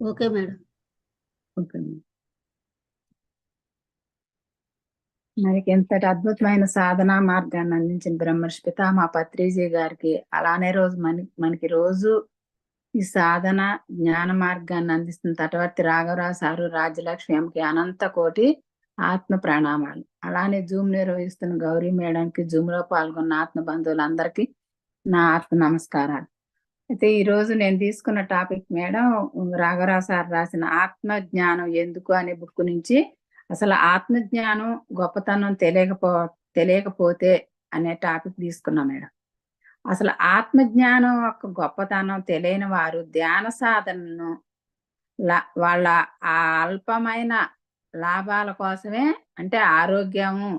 Okay madam. Okay మనకి ఎంతటి అద్భుతమైన సాధనా మార్గాన్ని అందించిన బ్రహ్మర్షి పితామా పత్రిజీ గారికి అలానే రోజు మన మనకి రోజు ఈ సాధన జ్ఞాన మార్గాన్ని అందిస్తున్న తటవర్తి రాఘవరావు సారు రాజ్యలక్ష్మి ఎంకి అనంత కోటి ఆత్మ ప్రణామాలు. అలానే జూమ్ నిర్వహిస్తున్న గౌరీ మేడంకి జూమ్లో పాల్గొన్న ఆత్మ బంధువులందరికీ నా ఆత్మ నమస్కారాలు. అయితే ఈ రోజు నేను తీసుకున్న టాపిక్ మేడం రాఘవరావు సార్ రాసిన ఆత్మ జ్ఞానం ఎందుకు అనే బుక్ నుంచి అసలు ఆత్మ జ్ఞానం గొప్పతనం తెలియకపో తెలియకపోతే అనే టాపిక్ తీసుకున్నా మేడం. అసలు ఆత్మ జ్ఞానం యొక్క గొప్పతనం తెలియని వారు ధ్యాన సాధనను లా- వాళ్ళ ఆ అల్పమైన లాభాల కోసమే అంటే ఆరోగ్యము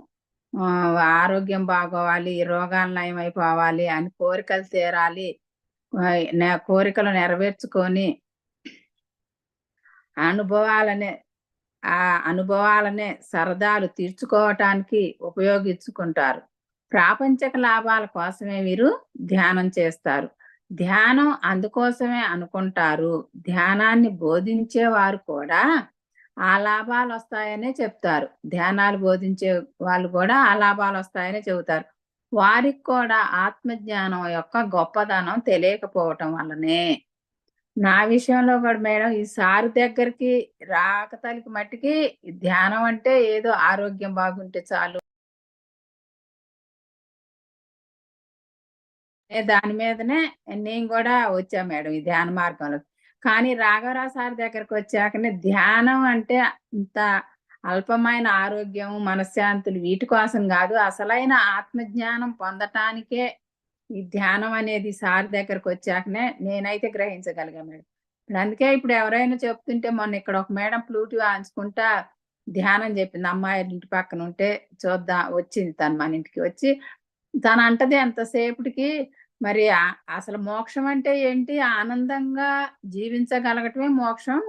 ఆరోగ్యం బాగోవాలి రోగాలు నయమైపోవాలి అని కోరికలు తీరాలి నా కోరికలు నెరవేర్చుకొని అనుభవాలనే ఆ అనుభవాలనే సరదాలు తీర్చుకోవటానికి ఉపయోగించుకుంటారు. ప్రాపంచక లాభాల కోసమే వీరు ధ్యానం చేస్తారు. ధ్యానం అందుకోసమే అనుకుంటారు. ధ్యానాన్ని బోధించే వారు కూడా ఆ లాభాలు వస్తాయనే చెప్తారు. ధ్యానాలు బోధించే వాళ్ళు కూడా ఆ లాభాలు వస్తాయనే చెబుతారు. వారికి కూడా ఆత్మజ్ఞానం యొక్క గొప్పదనం తెలియకపోవటం వల్లనే. నా విషయంలో కూడా మేడం ఈ సారు దగ్గరికి రాకతలికి మట్టికి ధ్యానం అంటే ఏదో ఆరోగ్యం బాగుంటే చాలు. దాని మీదనే నేను కూడా వచ్చా మేడం ఈ ధ్యాన మార్గంలో. కానీ రాఘవరావు సార్ దగ్గరకు వచ్చాకనే ధ్యానం అంటే ఇంత అల్పమైన ఆరోగ్యం మనశ్శాంతులు వీటి కోసం కాదు అసలైన ఆత్మజ్ఞానం పొందటానికే ఈ ధ్యానం అనేది సార్ దగ్గరకు వచ్చాకనే నేనైతే గ్రహించగలిగా మేడం. ఇప్పుడు అందుకే ఇప్పుడు ఎవరైనా చెప్తుంటే మొన్న ఇక్కడ ఒక మేడం ప్లూటివ్ ఆంచుకుంటా ధ్యానం చెప్పింది. అమ్మాయి ఇంటి పక్కన ఉంటే చూద్దాం వచ్చింది తను మన ఇంటికి వచ్చి. తను అంటది ఎంతసేపటికి మరి అసలు మోక్షం అంటే ఏంటి? ఆనందంగా జీవించగలగటమే మోక్షం.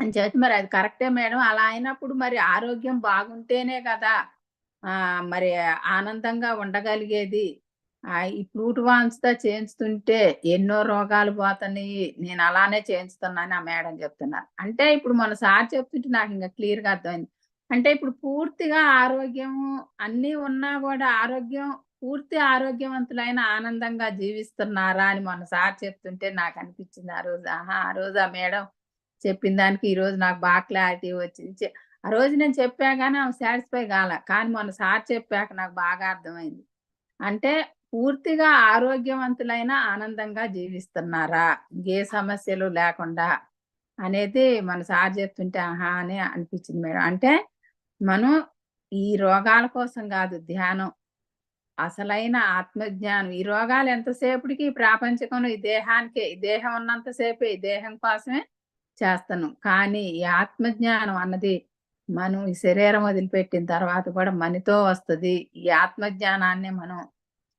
అని చెప్పి మరి అది కరెక్టే మేడం. అలా అయినప్పుడు మరి ఆరోగ్యం బాగుంటేనే కదా ఆ మరి ఆనందంగా ఉండగలిగేది. ఈ ఫ్రూట్ వాన్స్తో చేయించుతుంటే ఎన్నో రోగాలు పోతున్నాయి. నేను అలానే చేయించుతున్నాను ఆ మేడం చెప్తున్నారు. అంటే ఇప్పుడు మన సార్ చెప్తుంటే నాకు ఇంకా క్లియర్గా అర్థమైంది. అంటే ఇప్పుడు పూర్తిగా ఆరోగ్యం అన్నీ ఉన్నా కూడా ఆరోగ్యం పూర్తి ఆరోగ్యవంతులైన ఆనందంగా జీవిస్తున్నారా అని మన సార్ చెప్తుంటే నాకు అనిపించింది ఆ రోజు. ఆహా ఆ రోజు ఆ మేడం? చెప్పిన దానికి ఈ రోజు నాకు బాగా క్లారిటీ వచ్చింది. ఆ రోజు నేను చెప్పా కానీ ఆమె సాటిస్ఫై కాల కానీ మొన్న సార్ చెప్పాక నాకు బాగా అర్థమైంది. అంటే పూర్తిగా ఆరోగ్యవంతులైన ఆనందంగా జీవిస్తున్నారా? ఏ సమస్యలు లేకుండా అనేది మన సార్ చెప్తుంటే ఆహా అని అనిపించింది మేడం. అంటే మనం ఈ రోగాల కోసం కాదు ధ్యానం. అసలైన ఆత్మజ్ఞానం. ఈ రోగాలు ఎంతసేపటికి ఈ ప్రాపంచకంలో ఈ దేహానికే ఈ దేహం ఉన్నంతసేపే ఈ దేహం కోసమే చేస్తాను. కానీ ఈ ఆత్మజ్ఞానం అన్నది మనం ఈ శరీరం వదిలిపెట్టిన తర్వాత కూడా మనతో వస్తుంది. ఈ ఆత్మజ్ఞానాన్ని మనం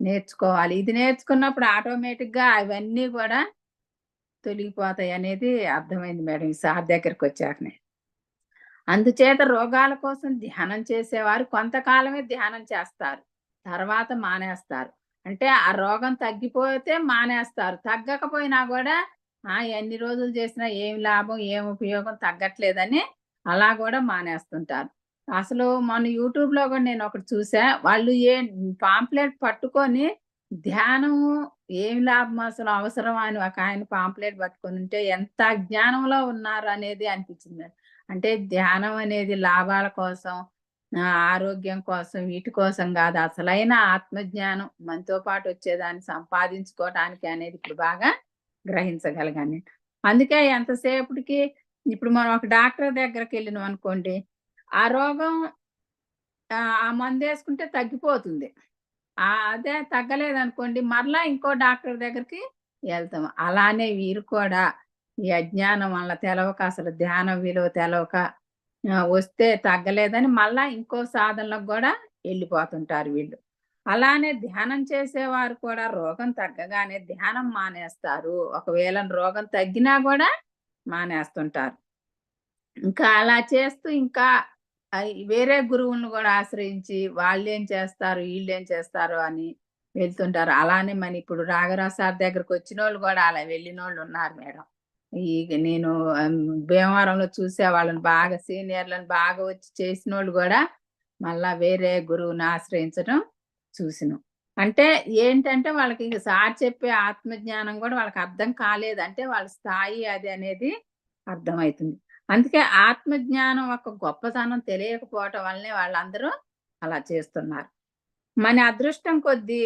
నేర్చుకోవాలి. ఇది నేర్చుకున్నప్పుడు ఆటోమేటిక్గా అవన్నీ కూడా తొలగిపోతాయి అనేది అర్థమైంది మేడం ఈ సార్ దగ్గరికి వచ్చాకనే. అందుచేత రోగాల కోసం ధ్యానం చేసేవారు కొంతకాలమే ధ్యానం చేస్తారు. తర్వాత మానేస్తారు. అంటే ఆ రోగం తగ్గిపోతే మానేస్తారు. తగ్గకపోయినా కూడా ఎన్ని రోజులు చేసినా ఏం లాభం ఏం ఉపయోగం తగ్గట్లేదని అలా కూడా మానేస్తుంటారు. అసలు మన యూట్యూబ్లో కూడా నేను ఒకటి చూసా వాళ్ళు ఏ పాంప్లెట్ పట్టుకొని ధ్యానము ఏం లాభం అసలు అవసరం అని ఒక ఆయన పాంప్లెట్ పట్టుకొని ఉంటే ఎంత జ్ఞానంలో ఉన్నారు అనేది అనిపించింది. అంటే ధ్యానం అనేది లాభాల కోసం ఆరోగ్యం కోసం వీటి కోసం కాదు. అసలైన ఆత్మజ్ఞానం మనతో పాటు వచ్చేదాన్ని సంపాదించుకోవటానికి అనేది ఇప్పుడు బాగా గ్రహించగలిగాను అందుకే ఎంతసేపటికి ఇప్పుడు మనం ఒక డాక్టర్ దగ్గరికి వెళ్ళినాం అనుకోండి ఆ రోగం ఆ మందు వేసుకుంటే తగ్గిపోతుంది. అదే తగ్గలేదు అనుకోండి మరలా ఇంకో డాక్టర్ దగ్గరికి వెళ్తాం. అలానే వీరు కూడా ఈ అజ్ఞానం వల్ల తెలవక అసలు ధ్యానం విలువ తెలవక వస్తే తగ్గలేదని మళ్ళా ఇంకో సాధనలకు కూడా వెళ్ళిపోతుంటారు వీళ్ళు. అలానే ధ్యానం చేసేవారు కూడా రోగం తగ్గగానే ధ్యానం మానేస్తారు. ఒకవేళ రోగం తగ్గినా కూడా మానేస్తుంటారు. ఇంకా అలా చేస్తూ ఇంకా వేరే గురువులను కూడా ఆశ్రయించి వాళ్ళు ఏం చేస్తారు వీళ్ళు ఏం చేస్తారు అని వెళ్తుంటారు. అలానే మన ఇప్పుడు రాఘరావు సార్ దగ్గరకు వచ్చిన వాళ్ళు కూడా అలా వెళ్ళిన వాళ్ళు ఉన్నారు మేడం. ఈ నేను భీమవరంలో చూసే వాళ్ళని బాగా సీనియర్లను బాగా వచ్చి చేసిన వాళ్ళు కూడా మళ్ళా వేరే గురువుని ఆశ్రయించడం చూసినాం. అంటే ఏంటంటే వాళ్ళకి ఇంక సార్ చెప్పే ఆత్మజ్ఞానం కూడా వాళ్ళకి అర్థం కాలేదు. అంటే వాళ్ళ స్థాయి అది అనేది అర్థమవుతుంది అందుకే ఆత్మజ్ఞానం ఒక గొప్పతనం తెలియకపోవటం వల్లనే వాళ్ళందరూ అలా చేస్తున్నారు. మన అదృష్టం కొద్దీ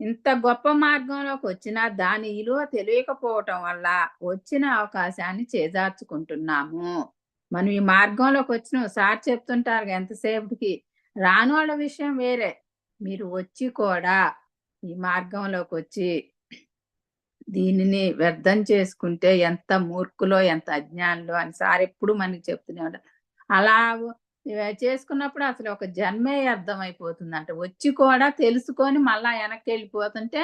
ఇంత గొప్ప మార్గంలోకి వచ్చిన దాని విలువ తెలియకపోవటం వల్ల వచ్చిన అవకాశాన్ని చేజార్చుకుంటున్నాము. మనం ఈ మార్గంలోకి మార్గంలోకొచ్చినాం సార్ చెప్తుంటారుగా ఎంతసేపటికి వాళ్ళ విషయం వేరే. మీరు వచ్చి కూడా ఈ మార్గంలోకి వచ్చి దీనిని వ్యర్థం చేసుకుంటే ఎంత మూర్ఖులో, ఎంత అజ్ఞానులో అని సార్ ఎప్పుడు మనకి చెప్తూనే ఉంటారు. అలా చేసుకున్నప్పుడు అసలు ఒక జన్మే అర్థమైపోతుందంట. వచ్చి కూడా తెలుసుకొని మళ్ళా వెనక్కెళ్ళిపోతుంటే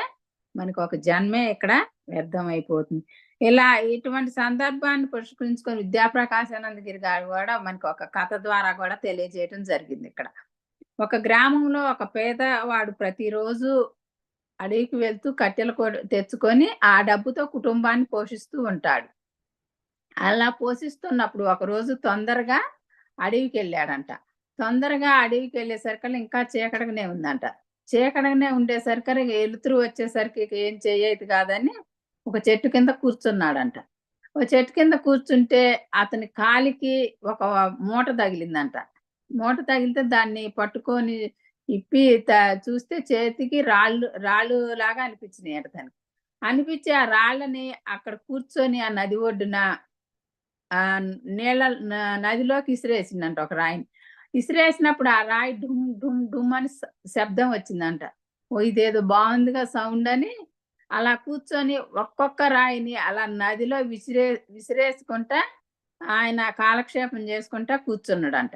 మనకు ఒక జన్మే ఇక్కడ వ్యర్థమైపోతుంది. ఇలా ఇటువంటి సందర్భాన్ని పురస్కరించుకొని విద్యాప్రకాశానందగిరి గారు కూడా మనకు ఒక కథ ద్వారా గూడా తెలియజేయటం జరిగిందిక్కడ. ఒక గ్రామంలో ఒక పేదవాడు ప్రతిరోజు అడవికి వెళ్తూ కట్టెలు తెచ్చుకొని ఆ డబ్బుతో కుటుంబాన్ని పోషిస్తూ ఉంటాడు. అలా పోషిస్తున్నప్పుడు ఒకరోజు తొందరగా అడవికి వెళ్ళాడంట తొందరగా అడవికి వెళ్ళేసరికి ఇంకా చీకటగానే ఉందంట. చీకటగానే ఉండేసరికి వెలుతురు వచ్చేసరికి ఏం చేయదు కాదని ఒక చెట్టు కింద కూర్చున్నాడంట. ఒక చెట్టు కింద కూర్చుంటే అతని కాలికి ఒక మూట తగిలిందంట. మూట తగిలితే దాన్ని పట్టుకొని ఇప్పి చూస్తే చేతికి రాళ్ళు రాళ్ళు లాగా అనిపించినాయట దానికి అనిపించి ఆ రాళ్ళని అక్కడ కూర్చొని ఆ నది ఒడ్డున ఆ నీళ్ళ నదిలోకి ఇసిరేసిందంట ఒక రాయిని. ఇసిరేసినప్పుడు ఆ రాయి డుమ్ డుమ్ డుమ్ అని శబ్దం వచ్చిందంట. ఓహ్! ఇదేదో బాగుందిగా సౌండ్ అని అలా కూర్చొని ఒక్కొక్క రాయిని అలా నదిలో విసిరే విసిరేసుకుంటా ఆయన కాలక్షేపం చేసుకుంటా కూర్చున్నాడంట.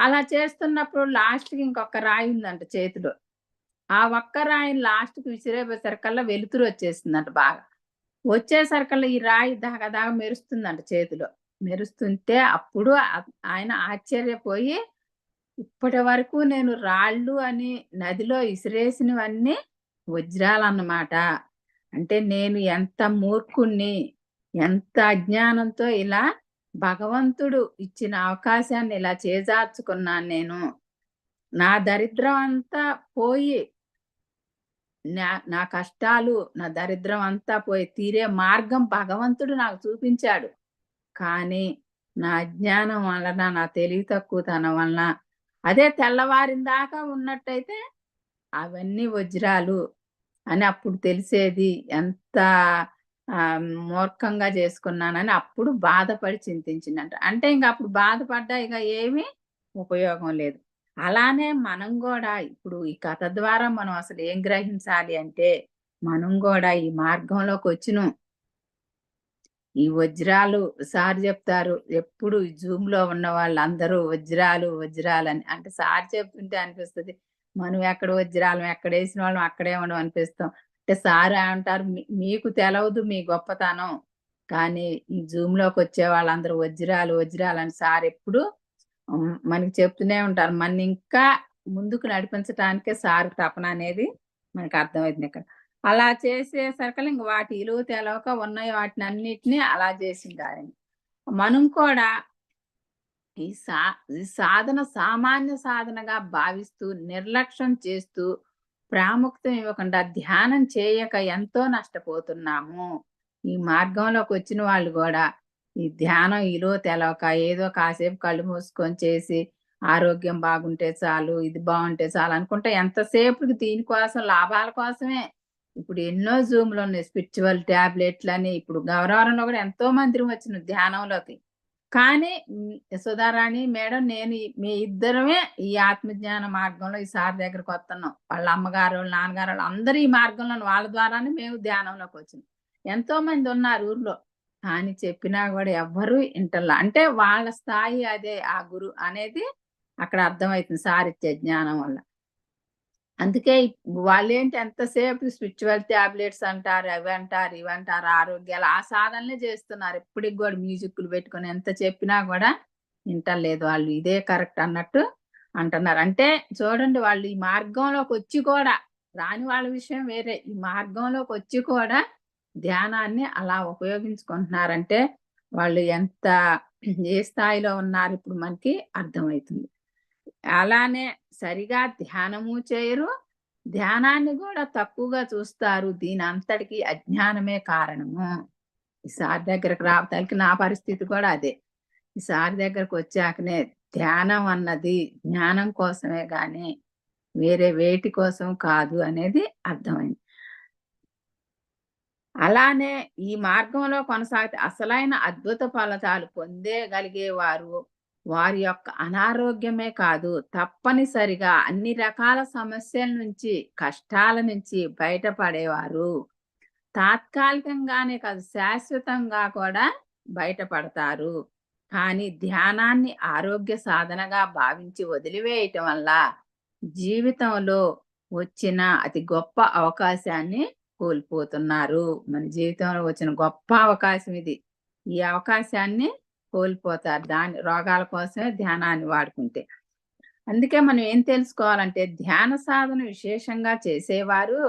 అలా చేస్తున్నప్పుడు లాస్ట్‌కి ఇంకొక రాయి ఉందంట చేతిలో. ఆ ఒక్క రాయిని లాస్ట్‌కి విసిరేపోయేసరికల్లా వెలుతురు వచ్చేసిందంట బాగా. వచ్చేసరికల్లా ఈ రాయి దాగదాగ మెరుస్తుందంట చేతిలో. మెరుస్తుంటే అప్పుడు ఆయన ఆశ్చర్యపోయి ఇప్పటి వరకు నేను రాళ్ళు అని నదిలో ఇసిరేసినవన్నీ వజ్రాలన్నమాట. అంటే నేను ఎంత మూర్ఖుడిని, ఎంత అజ్ఞానంతో ఇలా భగవంతుడు ఇచ్చిన అవకాశాన్ని ఇలా చేజార్చుకున్నాను నేను. నా దరిద్రం అంతా పోయి నా నా కష్టాలు, నా దరిద్రం అంతా పోయి తీరే మార్గం భగవంతుడు నాకు చూపించాడు. కానీ నా అజ్ఞానం వలన, నా తెలివి తక్కువతనం వలన అదే తెల్లవారిన దాకా ఉన్నట్టయితే అవన్నీ వజ్రాలు అని అప్పుడు తెలిసేది. ఎంత మూర్ఖంగా చేసుకున్నానని అప్పుడు బాధపడి చింతించిందంట. అంటే ఇంకా అప్పుడు బాధపడ్డా ఇక ఏమీ ఉపయోగం లేదు. అలానే మనం కూడా ఇప్పుడు ఈ కథ ద్వారా మనం అసలు ఏం గ్రహించాలి అంటే, మనం కూడా ఈ మార్గంలోకి మార్గంలోకొచ్చినాం. ఈ వజ్రాలు సార్ చెప్తారు ఎప్పుడు ఈ జూమ్‌లో ఉన్న వాళ్ళందరూ వజ్రాలు, వజ్రాలు అని అంటే సార్ చెప్తుంటే అనిపిస్తది. మనం ఎక్కడ వజ్రాలం, ఎక్కడేసిన వాళ్ళం అక్కడే మనం అనిపిస్తాం. అంటే సార్ అంటారు మీకు తెలవదు మీ గొప్పతనం. కానీ ఈ జూమ్లోకి వచ్చే వాళ్ళందరూ వజ్రాలు, వజ్రాలు అని సార్ ఎప్పుడు మనకి చెప్తూనే ఉంటారు. మన్నింకా ముందుకు నడిపించడానికే సార్ తపన అనేది మనకు అర్థమైతుందిక్కడ. అలా చేసేసరికల్లా ఇంక వాటి ఇలువ తెలవక ఉన్నాయి వాటిని అన్నిటినీ అలా చేసిండాయన. మనం కూడా ఈ సా ఈ సాధన సామాన్య సాధనగా భావిస్తూ, నిర్లక్ష్యం చేస్తూ, ప్రాముఖ్యం ఇవ్వకుండా ధ్యానం చేయక ఎంతో నష్టపోతున్నాము. ఈ మార్గంలోకి వచ్చిన వాళ్ళు కూడా ఈ ధ్యానం ఇలో తెలవక ఏదో కాసేపు కళ్ళు మూసుకొని చేసి, ఆరోగ్యం బాగుంటే చాలు, ఇది బాగుంటే చాలు అనుకుంటే ఎంతసేపుకి దీనికోసం లాభాల కోసమే. ఇప్పుడు ఎన్నో జూమ్లు ఉన్నాయి స్పిరిచువల్ ట్యాబ్లెట్లు అని ఇప్పుడు గౌరవరంలో కూడా ఎంతో మంది వచ్చిన ధ్యానంలోకి. కానీ సుధారాణి మేడం నేను మీ ఇద్దరమే ఈ ఆత్మజ్ఞాన మార్గంలో ఈ సార్ దగ్గరకొత్తన్నాం. వాళ్ళ అమ్మగారు వాళ్ళ నాన్నగారు వాళ్ళు అందరూ ఈ మార్గంలో వాళ్ళ ద్వారానే మేము ధ్యానంలోకొచ్చినాం. ఎంతో మంది ఉన్నారు ఊర్లో. కానీ చెప్పినా కూడా ఎవ్వరు ఇంటర్లా అంటే వాళ్ళ స్థాయి అదే ఆ గురు అనేది అక్కడ అర్థమవుతుంది సార్ ఇచ్చే జ్ఞానం వల్ల. అందుకే వాళ్ళేంటి ఎంతసేపు స్పిరిచువల్ టాబ్లెట్స్ అంటారు, అవంటారు, ఇవంటారు, ఆరోగ్యాలు ఆ సాధనలే చేస్తున్నారు. ఎప్పటికి కూడా మ్యూజిక్లు పెట్టుకొని ఎంత చెప్పినా కూడా వింటలేదు వాళ్ళు. ఇదే కరెక్ట్ అన్నట్టు అంటున్నారు. అంటే చూడండి వాళ్ళు ఈ మార్గంలోకి వచ్చి కూడా రాని వాళ్ళ విషయం వేరే. ఈ మార్గంలోకి వచ్చి కూడా ధ్యానాన్ని అలా ఉపయోగించుకుంటున్నారంటే వాళ్ళు ఎంత ఏ స్థాయిలో ఉన్నారు ఇప్పుడు మనకి అర్థమవుతుంది అలానే సరిగా ధ్యానము చేయరు. ధ్యానాన్ని కూడా తక్కువగా చూస్తారు. దీని అంతటికి అజ్ఞానమే కారణము. ఈ సార్ దగ్గరకు రావటానికి నా పరిస్థితి కూడా అదే. ఈ సార్ దగ్గరకు వచ్చాకనే ధ్యానం అన్నది జ్ఞానం కోసమే కానీ వేరే వేటి కోసం కాదు అనేది అర్థమైంది. అలానే ఈ మార్గంలో కొనసాగితే అసలైన అద్భుత ఫలితాలు పొందేగలిగేవారు వారి యొక్క అనారోగ్యమే కాదు తప్పనిసరిగా అన్ని రకాల సమస్యల నుంచి కష్టాల నుంచి బయటపడేవారు. తాత్కాలికంగానే కాదు శాశ్వతంగా కూడా బయటపడతారు. కానీ ధ్యానాన్ని ఆరోగ్య సాధనగా భావించి వదిలివేయటం వల్ల జీవితంలో వచ్చిన అతి గొప్ప అవకాశాన్ని కోల్పోతున్నారు. మన జీవితంలో వచ్చిన గొప్ప అవకాశం ఇది. ఈ అవకాశాన్ని కోల్పోతారు. దాని రోగాల కోసమే ధ్యానాన్ని వాడుకుంటే. అందుకే మనం ఏం తెలుసుకోవాలంటే ధ్యాన సాధన విశేషంగా చేసేవారు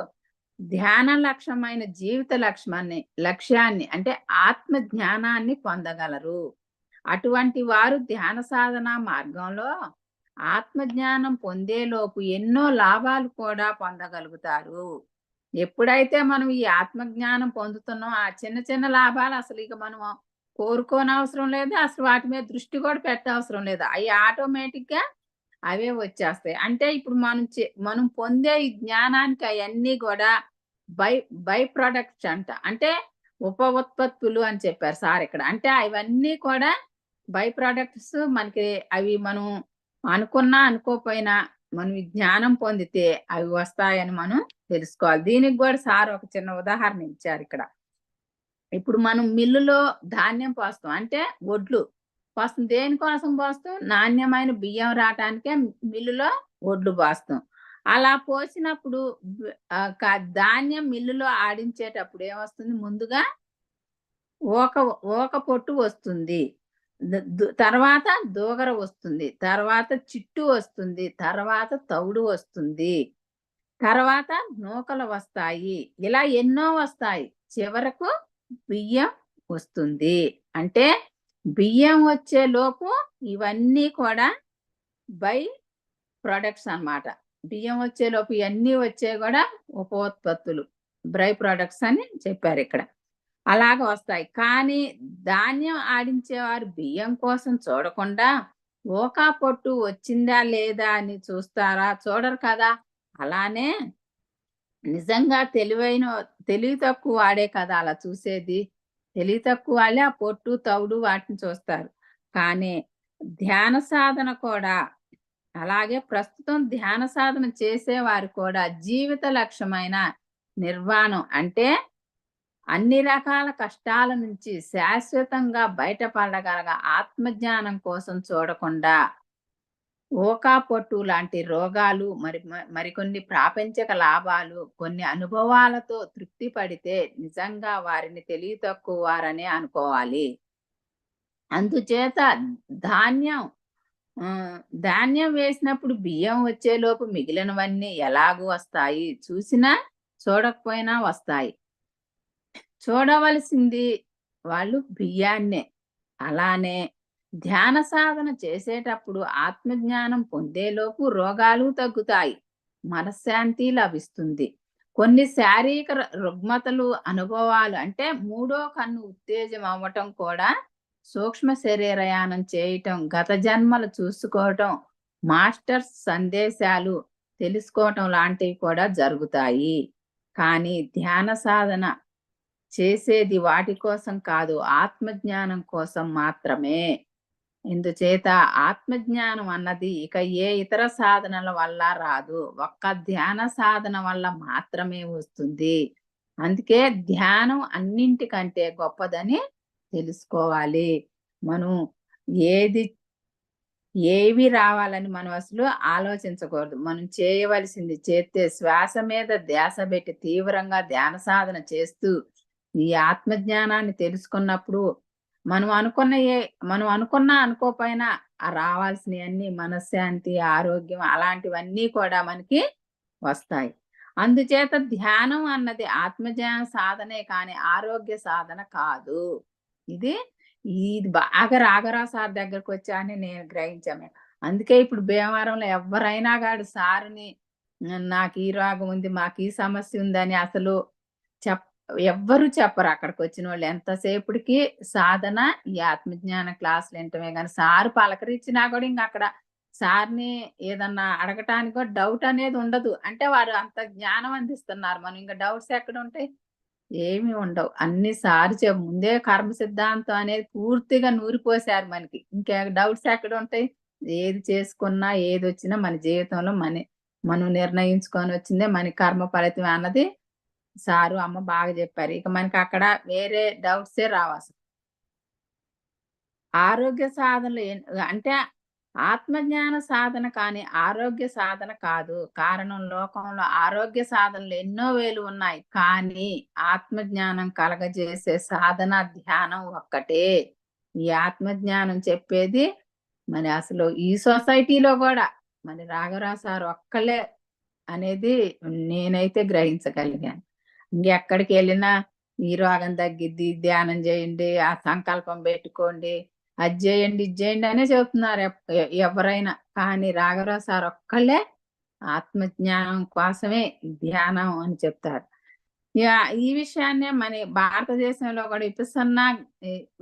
ధ్యాన లక్ష్యమైన జీవిత లక్ష్యాన్ని లక్ష్యాన్ని అంటే ఆత్మ జ్ఞానాన్ని పొందగలరు. అటువంటి వారు ధ్యాన సాధన మార్గంలో ఆత్మజ్ఞానం పొందేలోపు ఎన్నో లాభాలు కూడా పొందగలుగుతారు. ఎప్పుడైతే మనం ఈ ఆత్మజ్ఞానం పొందుతున్నాం ఆ చిన్న చిన్న లాభాలు అసలు ఇక మనం కోరుకోనవసరం లేదు అసలు వాటి మీద దృష్టి కూడా పెట్టవసరం లేదు. అవి ఆటోమేటిక్గా అవే వచ్చేస్తాయి. అంటే ఇప్పుడు మనం మనం పొందే ఈ జ్ఞానానికి అవన్నీ కూడా బై బై ప్రొడక్ట్స్ అంట. అంటే ఉప ఉత్పత్తులు అని చెప్పారు సార్ ఇక్కడ. అంటే అవన్నీ కూడా బై ప్రొడక్ట్స్ మనకి అవి మనం అనుకున్నా అనుకోపోయినా మనం జ్ఞానం పొందితే అవి వస్తాయని మనం తెలుసుకోవాలి. దీనికి కూడా సార్ ఒక చిన్న ఉదాహరణ ఇచ్చారు ఇక్కడ. ఇప్పుడు మనం మిల్లులో ధాన్యం పోస్తాం. అంటే ఒడ్లు పోస్తాం. దేనికోసం పోస్తాం? నాణ్యమైన బియ్యం రావటానికే మిల్లులో ఒడ్లు పోస్తాం. అలా పోసినప్పుడు ధాన్యం మిల్లులో ఆడించేటప్పుడు ఏమొస్తుంది? ముందుగా ఓక ఓక పొట్టు వస్తుంది. తర్వాత దూగర వస్తుంది. తర్వాత చిట్టు వస్తుంది. తర్వాత తౌడు వస్తుంది. తర్వాత నూకలు వస్తాయి. ఇలా ఎన్నో వస్తాయి. చివరకు బియ్యం వస్తుంది. అంటే బియ్యం వచ్చే లోపు ఇవన్నీ కూడా బై ప్రొడక్ట్స్ అనమాట బియ్యం వచ్చే లోపు ఇవన్నీ వచ్చే కూడా ఉపోత్పత్తులు బ్రై ప్రొడక్ట్స్ అని చెప్పారు ఇక్కడ. అలాగ వస్తాయి. కానీ ధాన్యం ఆడించేవారు బియ్యం కోసం చూడకుండా ఓకా పొట్టు వచ్చిందా లేదా అని చూస్తారా? చూడరు కదా. అలానే నిజంగా తెలివైన తెలివి తక్కువ వాడే కదా అలా చూసేది. తెలివి తక్కువ వాళ్ళే ఆ పొట్టు తౌడు వాటిని చూస్తారు. కానీ ధ్యాన సాధన కూడా అలాగే ప్రస్తుతం ధ్యాన సాధన చేసేవారు కూడా జీవిత లక్ష్యమైన నిర్వాణం. అంటే అన్ని రకాల కష్టాల నుంచి శాశ్వతంగా బయటపడగలగ ఆత్మజ్ఞానం కోసం చూడకుండా ఊకాపొట్టు లాంటి రోగాలు మరి మరికొన్ని ప్రాపంచక లాభాలు కొన్ని అనుభవాలతో తృప్తి పడితే నిజంగా వారిని తెలివి తక్కువ వారనే అనుకోవాలి. అందుచేత ధాన్యం ధాన్యం వేసినప్పుడు బియ్యం వచ్చేలోపు మిగిలినవన్నీ ఎలాగూ వస్తాయి? చూసినా చూడకపోయినా వస్తాయి. చూడవలసింది వాళ్ళు బియ్యాన్నే అలానే ధ్యాన సాధన చేసేటప్పుడు ఆత్మజ్ఞానం పొందేలోపు రోగాలు తగ్గుతాయి. మనశ్శాంతి లభిస్తుంది. కొన్ని శారీరక రుగ్మతలు అనుభవాలు అంటే మూడో కన్ను ఉత్తేజం అవ్వటం కూడా సూక్ష్మ శరీరయానం చేయటం గత జన్మలు చూసుకోవటం మాస్టర్స్ సందేశాలు తెలుసుకోవటం లాంటివి కూడా జరుగుతాయి. కానీ ధ్యాన సాధన చేసేది వాటి కోసం కాదు ఆత్మజ్ఞానం కోసం మాత్రమే. ఇందుచేత ఆత్మజ్ఞానం అన్నది ఇక ఏ ఇతర సాధనల వల్ల రాదు. ఒక్క ధ్యాన సాధన వల్ల మాత్రమే వస్తుంది. అందుకే ధ్యానం అన్నింటికంటే గొప్పదని తెలుసుకోవాలి. మనం ఏది ఏవి రావాలని మనం అసలు ఆలోచించకూడదు. మనం చేయవలసింది చేస్తే శ్వాస మీద ధ్యాస పెట్టి తీవ్రంగా ధ్యాన సాధన చేస్తూ ఈ ఆత్మజ్ఞానాన్ని తెలుసుకున్నప్పుడు మనం అనుకున్న ఏ మనం అనుకున్నా అనుకోపోయినా ఆ రావాల్సినవన్నీ మనశ్శాంతి ఆరోగ్యం అలాంటివన్నీ కూడా మనకి వస్తాయి. అందుచేత ధ్యానం అన్నది ఆత్మజ్ఞాన సాధనే కానీ ఆరోగ్య సాధన కాదు. ఇది ఇది బాగా రాఘరావు సార్ దగ్గరకు వచ్చాని నేను గ్రహించాను అందుకే ఇప్పుడు భీమవరంలో ఎవరైనా కాడు సారుని నాకు ఈ రోగం ఉంది మాకు ఈ సమస్య ఉందని అసలు చెప్ ఎవ్వరు చెప్పరు అక్కడికి వచ్చిన వాళ్ళు. ఎంతసేపటికి సాధన ఈ ఆత్మజ్ఞాన క్లాసులు వింటమే కానీ సార్ పలకరించినా కూడా ఇంకా అక్కడ సార్ని ఏదన్నా అడగటానికో డౌట్ అనేది ఉండదు. అంటే వారు అంత జ్ఞానం అందిస్తున్నారు. మనం ఇంకా డౌట్స్ ఎక్కడ ఉంటాయి? ఏమి ఉండవు. అన్ని సారి చె ముందే కర్మ సిద్ధాంతం అనేది పూర్తిగా నూరిపోసారు మనకి. ఇంకా డౌట్స్ ఎక్కడ ఉంటాయి? ఏది చేసుకున్నా ఏది వచ్చినా మన జీవితంలో మన మనం నిర్ణయించుకొని వచ్చిందే మన కర్మ ఫలితం అన్నది సారు అమ్మ బాగా చెప్పారు. ఇక మనకి అక్కడ వేరే డౌట్సే రావాల్సి ఆరోగ్య సాధనలు అంటే ఆత్మజ్ఞాన సాధన కానీ ఆరోగ్య సాధన కాదు. కారణం లోకంలో ఆరోగ్య సాధనలు ఎన్నో వేలు ఉన్నాయి. కానీ ఆత్మజ్ఞానం కలగజేసే సాధన ధ్యానం ఒక్కటే. ఈ ఆత్మజ్ఞానం చెప్పేది మరి అసలు ఈ సొసైటీలో కూడా మరి రాఘవరావు సార్ ఒక్కలే అనేది నేనైతే గ్రహించగలిగాను. ఇంకెక్కడికి వెళ్ళినా ఈ రోగం తగ్గిద్ది ధ్యానం చేయండి ఆ సంకల్పం పెట్టుకోండి. అది చేయండి ఇది చేయండి అనే చెబుతున్నారు ఎవరైనా. కానీ రాఘవరావు సార్ ఒక్కళ్ళే ఆత్మజ్ఞానం కోసమే ధ్యానం అని చెప్తారు. ఈ విషయాన్నే మన భారతదేశంలో కూడా విపసన్న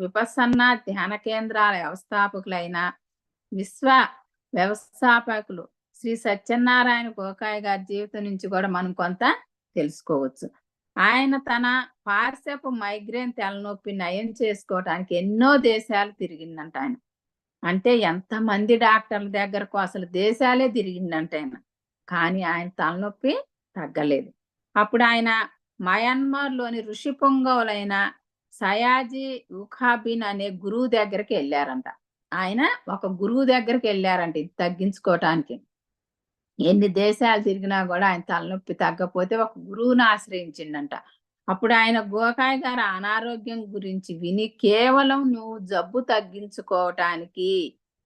విపసన్న ధ్యాన కేంద్రాల వ్యవస్థాపకులైన విశ్వ వ్యవస్థాపకులు శ్రీ సత్యనారాయణ గోకాయ గారి జీవితం నుంచి కూడా మనం కొంత తెలుసుకోవచ్చు. ఆయన తన పార్శ్వపు మైగ్రేన్ తలనొప్పి నయం చేసుకోవటానికి ఎన్నో దేశాలు తిరిగిందంట ఆయన. అంటే ఎంతమంది డాక్టర్ల దగ్గరకు అసలు దేశాలే తిరిగిందంట ఆయన. కానీ ఆయన తలనొప్పి తగ్గలేదు. అప్పుడు ఆయన మయన్మార్లోని ఋషి పొంగవులైన సయాజీ ఉఖాబిన్ అనే గురువు దగ్గరికి వెళ్ళారంట. ఆయన ఒక గురువు దగ్గరికి వెళ్ళారంట ఇది తగ్గించుకోవటానికి. ఎన్ని దేశాలు తిరిగినా కూడా ఆయన తలనొప్పి తగ్గపోతే ఒక గురువుని ఆశ్రయించిండంట. అప్పుడు ఆయన గోకాయ్ గారి అనారోగ్యం గురించి విని కేవలం నువ్వు జబ్బు తగ్గించుకోవటానికి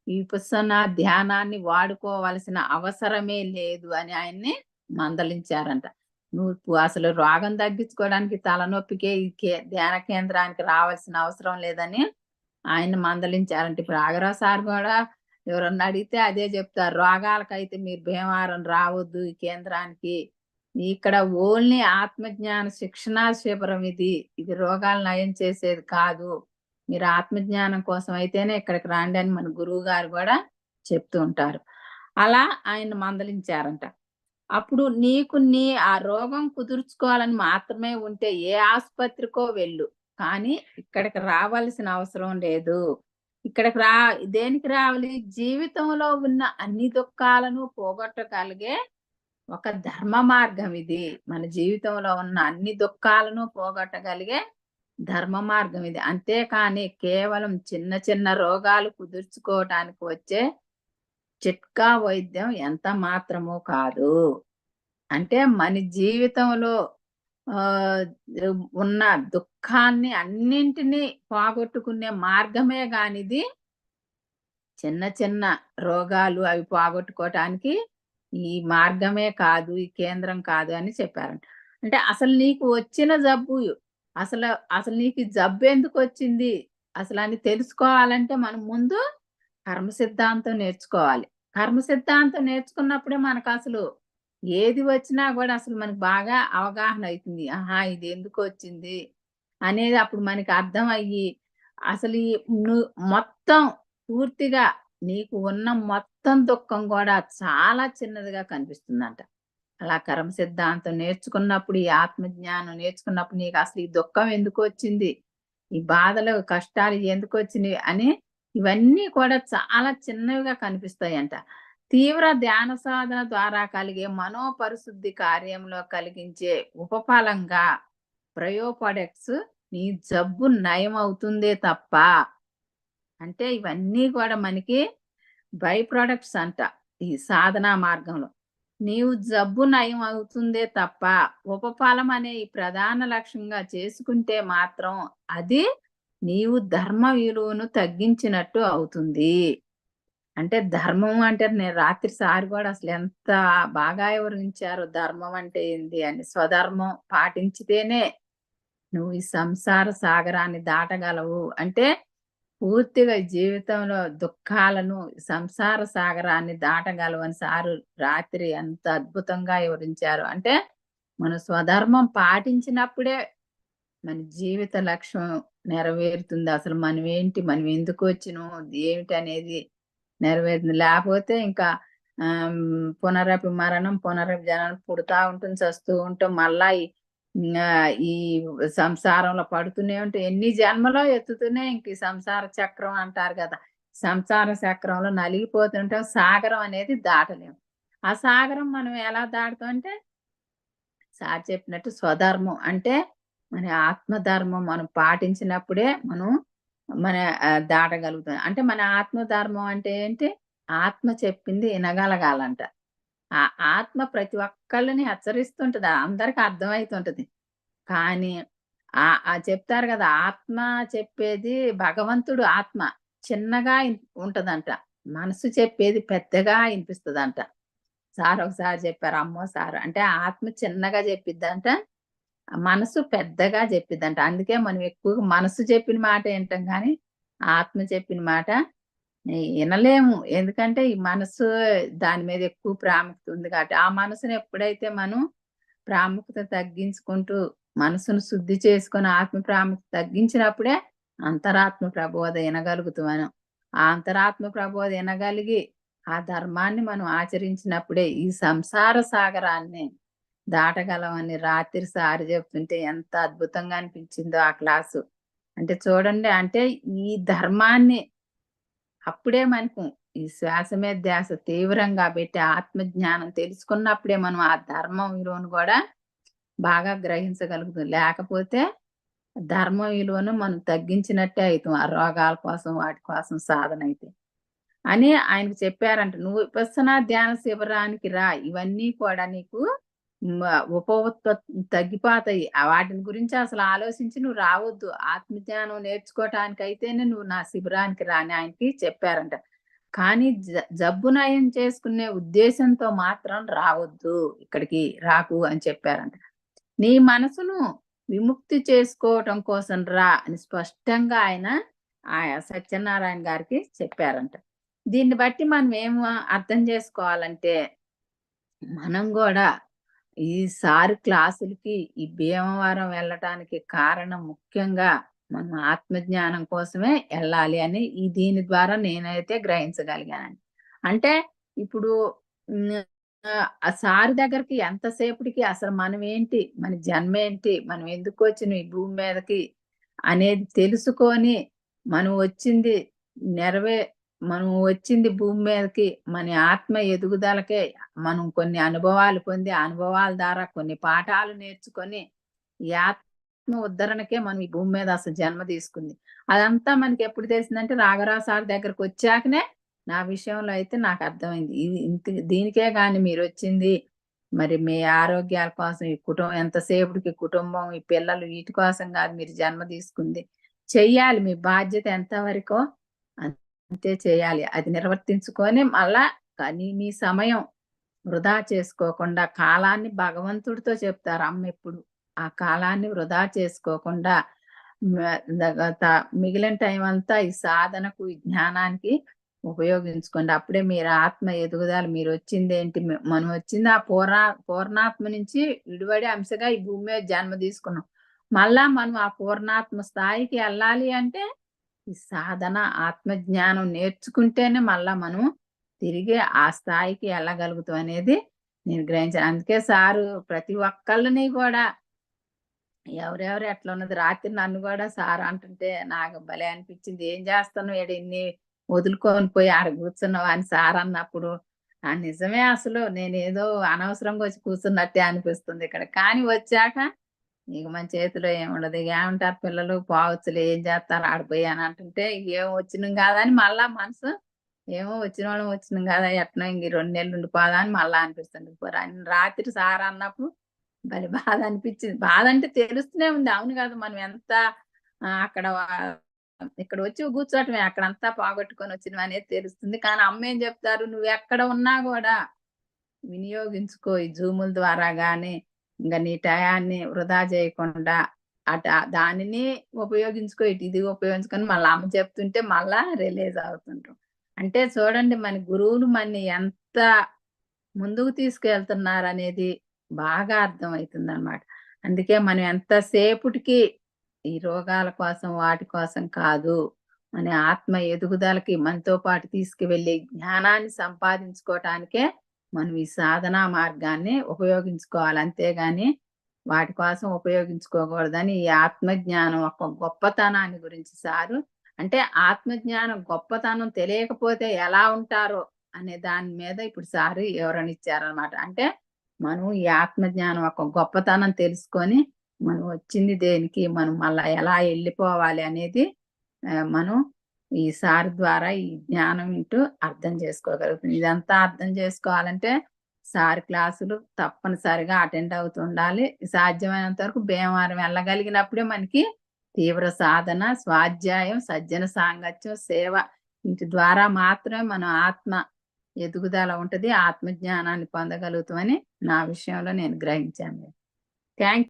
విపసన ధ్యానాన్ని వాడుకోవలసిన అవసరమే లేదు అని ఆయన్ని మందలించారంట. నువ్వు అసలు రోగం తగ్గించుకోవడానికి తలనొప్పికే ధ్యాన కేంద్రానికి రావాల్సిన అవసరం లేదని ఆయన మందలించారంట. ఇప్పుడు ఆగరా సార్ కూడా ఎవరన్నా అడిగితే అదే చెప్తారు. రోగాలకైతే మీరు భీమవరం రావద్దు ఈ కేంద్రానికి. ఇక్కడ ఓన్లీ ఆత్మజ్ఞాన శిక్షణా శిబిరం ఇది. ఇది రోగాలు నయం చేసేది కాదు. మీరు ఆత్మజ్ఞానం కోసం అయితేనే ఇక్కడికి రాండి అని మన గురువు గారు కూడా చెప్తూ ఉంటారు. అలా ఆయన మందలించారంట. అప్పుడు నీకు నీ ఆ రోగం కుదుర్చుకోవాలని మాత్రమే ఉంటే ఏ ఆసుపత్రికో వెళ్ళు. కానీ ఇక్కడికి రావాల్సిన అవసరం లేదు. ఇక్కడికి రా దేనికి రావాలి? జీవితంలో ఉన్న అన్ని దుఃఖాలను పోగొట్టగలిగే ఒక ధర్మ మార్గం ఇది. మన జీవితంలో ఉన్న అన్ని దుఃఖాలను పోగొట్టగలిగే ధర్మ మార్గం ఇది. అంతేకాని కేవలం చిన్న చిన్న రోగాలు కుదుర్చుకోవటానికి వచ్చే చిట్కా వైద్యం ఎంత మాత్రమో కాదు. అంటే మన జీవితంలో ఉన్న దుఃఖాన్ని అన్నింటినీ పోగొట్టుకునే మార్గమే కానిది చిన్న చిన్న రోగాలు అవి పోగొట్టుకోవటానికి ఈ మార్గమే కాదు ఈ కేంద్రం కాదు అని చెప్పారంట. అంటే అసలు నీకు వచ్చిన జబ్బు అసలు అసలు నీకు జబ్బు ఎందుకు వచ్చింది? అసలు అని తెలుసుకోవాలంటే మనం ముందు కర్మ సిద్ధాంతం నేర్చుకోవాలి. కర్మ సిద్ధాంతం నేర్చుకున్నప్పుడే మనకు అసలు ఏది వచ్చినా కూడా అసలు మనకు బాగా అవగాహన అవుతుంది. ఆహా ఇది ఎందుకు వచ్చింది? అనేది అప్పుడు మనకి అర్థం అయ్యి అసలు ఈ మొత్తం పూర్తిగా నీకు ఉన్న మొత్తం దుఃఖం కూడా చాలా చిన్నదిగా కనిపిస్తుందంట. అలా కర్మ సిద్ధాంతం నేర్చుకున్నప్పుడు ఈ ఆత్మజ్ఞానం నేర్చుకున్నప్పుడు నీకు అసలు ఈ దుఃఖం ఎందుకు వచ్చింది? ఈ బాధలు కష్టాలు ఎందుకు వచ్చినాయి అని ఇవన్నీ కూడా చాలా చిన్నవిగా కనిపిస్తాయంట. తీవ్ర ధ్యాన సాధన ద్వారా కలిగే మనోపరిశుద్ధి కార్యంలో కలిగించే ఉపఫలంగా ప్రయోప్రొడక్ట్స్ నీ జబ్బు నయం అవుతుందే తప్ప. అంటే ఇవన్నీ కూడా మనకి బై ప్రొడక్ట్స్ అంట ఈ సాధనా మార్గంలో. నీవు జబ్బు నయం అవుతుందే తప్ప ఉపఫలం అనే ఈ ప్రధాన లక్ష్యంగా చేసుకుంటే మాత్రం అది నీవు ధర్మ విలువను తగ్గించినట్టు అవుతుంది. అంటే ధర్మం అంటే నేను రాత్రి సారి కూడా అసలు ఎంత బాగా వివరించారు ధర్మం అంటే ఏంది అని స్వధర్మం పాటించితేనే నువ్వు ఈ సంసార సాగరాన్ని దాటగలవు. అంటే పూర్తిగా జీవితంలో దుఃఖాలను సంసార సాగరాన్ని దాటగలవు అని సారు రాత్రి ఎంత అద్భుతంగా వివరించారు. అంటే మన స్వధర్మం పాటించినప్పుడే మన జీవిత లక్ష్యం నెరవేరుతుంది. అసలు మనం ఏంటి మనం ఎందుకు వచ్చినాం ఏమిటి అనేది నెరవేరుతుంది. లేకపోతే ఇంకా పునరపి మరణం పునరపి జనం పుడతా ఉంటుంది చస్తూ ఉంటాం. మళ్ళా ఈ సంసారంలో పడుతూనే ఉంటే ఎన్ని జన్మలో ఎత్తుతూనే ఇంక సంసార చక్రం అంటారు కదా. సంసార చక్రంలో నలిగిపోతుంటే సాగరం అనేది దాటలేము. ఆ సాగరం మనం ఎలా దాటుతాం అంటే సార్ చెప్పినట్టు స్వధర్మం. అంటే మన ఆత్మధర్మం మనం పాటించినప్పుడే మనం మన దాటగలుగుతాం. అంటే మన ఆత్మధర్మం అంటే ఏంటి? ఆత్మ చెప్పింది వినగలగాలంట. ఆ ఆత్మ ప్రతి ఒక్కళ్ళని హెచ్చరిస్తుంటది. అందరికి అర్థమవుతుంటది కానీ ఆ చెప్తారు కదా ఆత్మ చెప్పేది భగవంతుడు ఆత్మ. చిన్నగా ఉంటదంట. మనసు చెప్పేది పెద్దగా వినిపిస్తుందంట. సార్ ఒకసారి చెప్పారు అమ్మో సార్. అంటే ఆత్మ చిన్నగా చెప్పిద్దంట మనసు పెద్దగా చెప్పిద్దంట. అందుకే మనం ఎక్కువగా మనసు చెప్పిన మాట వింటాం కానీ ఆత్మ చెప్పిన మాట వినలేము. ఎందుకంటే ఈ మనసు దాని మీద ఎక్కువ ప్రాముఖ్యత ఉంది కాబట్టి ఆ మనసును ఎప్పుడైతే మనం ప్రాముఖ్యత తగ్గించుకుంటూ మనసును శుద్ధి చేసుకుని ఆత్మ ప్రాముఖ్యత తగ్గించినప్పుడే అంతరాత్మ ప్రబోధ వినగలుగుతాం ఆ అంతరాత్మ ప్రబోధ వినగలిగి ఆ ధర్మాన్ని మనం ఆచరించినప్పుడే ఈ సంసార సాగరాన్ని దాటగలమని రాత్రి సారి చెప్తుంటే ఎంత అద్భుతంగా అనిపించిందో ఆ క్లాసు. అంటే చూడండి అంటే ఈ ధర్మాన్ని అప్పుడే మనకు ఈ శ్వాస మీద ధ్యాస తీవ్రంగా పెట్టి ఆత్మజ్ఞానం తెలుసుకున్నప్పుడే మనం ఆ ధర్మం విలువను కూడా బాగా గ్రహించగలుగుతాం. లేకపోతే ధర్మం విలువను మనం తగ్గించినట్టే అవుతాం. ఆ రోగాల కోసం వాటి కోసం సాధన అయితే. అని ఆయనకు చెప్పారంట. నువ్వు విపස්සన ధ్యాన శిబిరానికి రా. ఇవన్నీ కూడా నీకు ఉపవత్వ తగ్గిపోతాయి. వాటిని గురించి అసలు ఆలోచించి నువ్వు రావద్దు. ఆత్మజ్ఞానం నేర్చుకోవటానికి అయితేనే నువ్వు నా శిబిరానికి రాని ఆయనకి చెప్పారంట. కానీ జబ్బు నయం చేసుకునే ఉద్దేశంతో మాత్రం రావద్దు ఇక్కడికి రాకు అని చెప్పారంట. నీ మనసును విముక్తి చేసుకోవటం కోసం రా అని స్పష్టంగా ఆయన ఆ సత్యనారాయణ గారికి చెప్పారంట. దీన్ని బట్టి మనం ఏం అర్థం చేసుకోవాలంటే మనం కూడా ఈసారి క్లాసులకి ఈ భీమవరం వెళ్ళటానికి కారణం ముఖ్యంగా మనం ఆత్మజ్ఞానం కోసమే వెళ్ళాలి అని ఈ దీని ద్వారా నేనైతే గ్రహించగలిగానండి. అంటే ఇప్పుడు ఆ సారి దగ్గరికి ఎంతసేపటికి అసలు మనం ఏంటి? మన జన్మ ఏంటి? మనం ఎందుకు వచ్చిన ఈ భూమి మీదకి అనేది తెలుసుకొని మనం వచ్చింది నెరవే మనం వచ్చింది భూమి మీదకి మన ఆత్మ ఎదుగుదలకే మనం కొన్ని అనుభవాలు పొంది అనుభవాల ద్వారా కొన్ని పాఠాలు నేర్చుకొని ఈ ఆత్మ ఉద్ధరణకే మనం ఈ భూమి మీద అసలు జన్మ తీసుకుంది. అదంతా మనకి ఎప్పుడు తెలిసిందంటే రాఘరావు సార్ దగ్గరకు వచ్చాకనే నా విషయంలో అయితే నాకు అర్థమైంది. ఇది ఇంత దీనికే కానీ మీరు వచ్చింది మరి మీ ఆరోగ్యాల కోసం ఈ కుటుంబం ఎంతసేపుడికి కుటుంబం ఈ పిల్లలు వీటి కోసం కాదు మీరు జన్మ తీసుకుంది. చెయ్యాలి మీ బాధ్యత ఎంతవరకో అంతే చేయాలి. అది నిర్వర్తించుకొని మళ్ళా కానీ మీ సమయం వృధా చేసుకోకుండా కాలాన్ని భగవంతుడితో చెప్తారు అమ్మ ఎప్పుడు. ఆ కాలాన్ని వృధా చేసుకోకుండా మిగిలిన టైం అంతా ఈ సాధనకు ఈ జ్ఞానానికి ఉపయోగించుకోండి. అప్పుడే మీరు ఆత్మ ఎదుగుదల మీరు వచ్చింది ఏంటి? మనం వచ్చింది ఆ పూర్ణ పూర్ణాత్మ నుంచి విడివడి అంశగా ఈ భూమి మీద జన్మ తీసుకున్నాం. మళ్ళా మనం ఆ పూర్ణాత్మ స్థాయికి వెళ్ళాలి అంటే ఈ సాధన ఆత్మజ్ఞానం నేర్చుకుంటేనే మళ్ళా మనం తిరిగి ఆ స్థాయికి వెళ్ళగలుగుతాం అనేది నేను గ్రహించాను అందుకే సారు ప్రతి ఒక్కళ్ళని కూడా ఎవరెవరు ఎట్లా ఉన్నది రాత్రి నన్ను కూడా సార్ అంటుంటే నాకు భలే అనిపించింది. ఏం చేస్తాను ఏడు ఇన్ని వదులుకొని పోయి ఆడ కూర్చున్నావు? అని సార్ అన్నప్పుడు నిజమే అసలు. నేనేదో అనవసరంగా వచ్చి కూర్చున్నట్టే అనిపిస్తుంది ఇక్కడ. కానీ వచ్చాక నీకు మన చేతిలో ఏముండదు ఇక ఏమంటారు పిల్లలు పోవచ్చులు ఏం చేస్తారు? ఆడిపోయి అని అంటుంటే ఏం వచ్చినాం కాదని మళ్ళా మనసు ఏమో వచ్చిన వాళ్ళం వచ్చినాం కదా ఎట్నో ఇంక రెండు నెలలు ఉండిపోదా అని మళ్ళా అనిపిస్తుంది. రాత్రి సార్ అన్నప్పుడు భలే బాధ అనిపించింది. బాధ అంటే తెలుస్తూనే ఉంది. అవును కాదు మనం ఎంత అక్కడ ఇక్కడ వచ్చి కూర్చోటమే అక్కడంతా పోగొట్టుకొని వచ్చినవి అనేది తెలుస్తుంది. కానీ అమ్మేం చెప్తారు? నువ్వు ఎక్కడ ఉన్నా కూడా వినియోగించుకో ఈ జూముల ద్వారా గాని, ఇంకా నీ టయాన్ని వృధా చేయకుండా అట దానిని ఉపయోగించుకో ఇటు ఇది ఉపయోగించుకొని మళ్ళీ అమ్మ చెప్తుంటే మళ్ళా రిలీజ్ అవుతుంటాం. అంటే చూడండి మన గురువులు మన ఎంత ముందుకు తీసుకెళ్తున్నారు అనేది బాగా అర్థమయితుందనమాట. అందుకే మనం ఎంతసేపుటికి ఈ రోగాల కోసం వాటి కోసం కాదు. మన ఆత్మ ఎదుగుదలకి మనతో పాటు తీసుకువెళ్ళి జ్ఞానాన్ని సంపాదించుకోవటానికే మనం ఈ సాధనా మార్గాన్ని ఉపయోగించుకోవాలి. అంతేగాని వాటి కోసం ఉపయోగించుకోకూడదని ఈ ఆత్మజ్ఞానం ఒక గొప్పతనాన్ని గురించి సారు అంటే ఆత్మజ్ఞానం గొప్పతనం తెలియకపోతే ఎలా ఉంటారో అనే దాని మీద ఇప్పుడు సారు వివరణ ఇచ్చారనమాట. అంటే మనం ఈ ఆత్మజ్ఞానం ఒక గొప్పతనం తెలుసుకొని మనం వచ్చింది దేనికి? మనం మళ్ళా ఎలా వెళ్ళిపోవాలి అనేది మనం ఈ సార్ ద్వారా ఈ జ్ఞానం వింటూ అర్థం చేసుకోగలుగుతుంది ఇదంతా అర్థం చేసుకోవాలంటే సార్ క్లాసులు తప్పనిసరిగా అటెండ్ అవుతుండాలి. సాధ్యమైనంత వరకు భీమవరం వెళ్ళగలిగినప్పుడే మనకి తీవ్ర సాధన, స్వాధ్యాయం, సజ్జన సాంగత్యం, సేవ వీటి ద్వారా మాత్రమే మన ఆత్మ ఎదుగుదల ఉంటుంది ఆత్మజ్ఞానాన్ని పొందగలుగుతామని నా విషయంలో నేను గ్రహించాను. థ్యాంక్